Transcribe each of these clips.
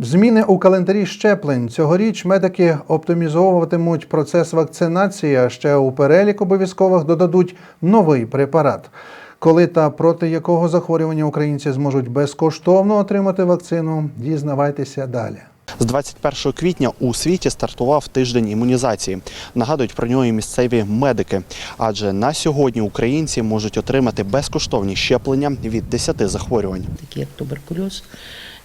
Зміни у календарі щеплень. Цьогоріч медики оптимізовуватимуть процес вакцинації, а ще у перелік обов'язкових додадуть новий препарат. Коли та проти якого захворювання українці зможуть безкоштовно отримати вакцину, дізнавайтеся далі. З 21 квітня у світі стартував тиждень імунізації. Нагадують про нього і місцеві медики. Адже на сьогодні українці можуть отримати безкоштовні щеплення від 10 захворювань. такі як туберкульоз,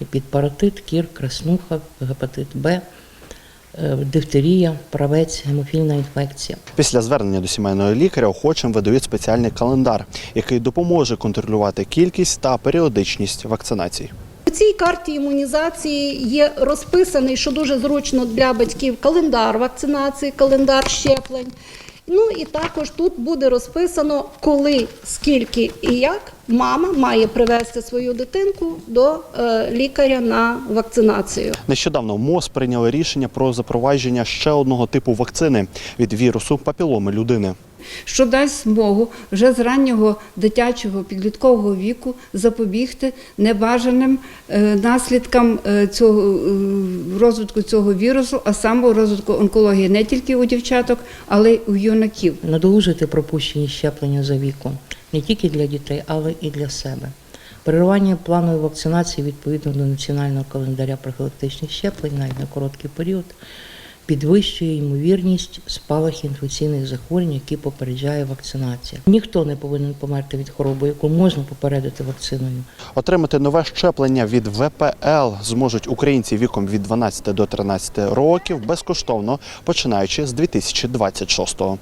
епідпаратит, кір, краснуха, гепатит Б, е, дифтерія, правець, гемофільна інфекція. Після звернення до сімейного лікаря охочим видають спеціальний календар, який допоможе контролювати кількість та періодичність вакцинацій. Цій карті імунізації є розписаний, що дуже зручно для батьків, календар вакцинації, календар щеплень. Ну і також тут буде розписано, коли, скільки і як мама має привести свою дитинку до е, лікаря на вакцинацію. Нещодавно МОЗ прийняли рішення про запровадження ще одного типу вакцини від вірусу папіломи людини. Що дасть змогу вже з раннього дитячого підліткового віку запобігти небажаним е, наслідкам е, цього е, розвитку цього вірусу, а саме розвитку онкології не тільки у дівчаток, але й у юнаків. Надолужити пропущені щеплення за віком не тільки для дітей, але і для себе. Перервання планової вакцинації відповідно до національного календаря профілактичних щеплень навіть на короткий період підвищує ймовірність спалахів інфекційних захворювань, які попереджає вакцинація. Ніхто не повинен померти від хвороби, яку можна попередити вакциною. Отримати нове щеплення від ВПЛ зможуть українці віком від 12 до 13 років безкоштовно, починаючи з 2026-го.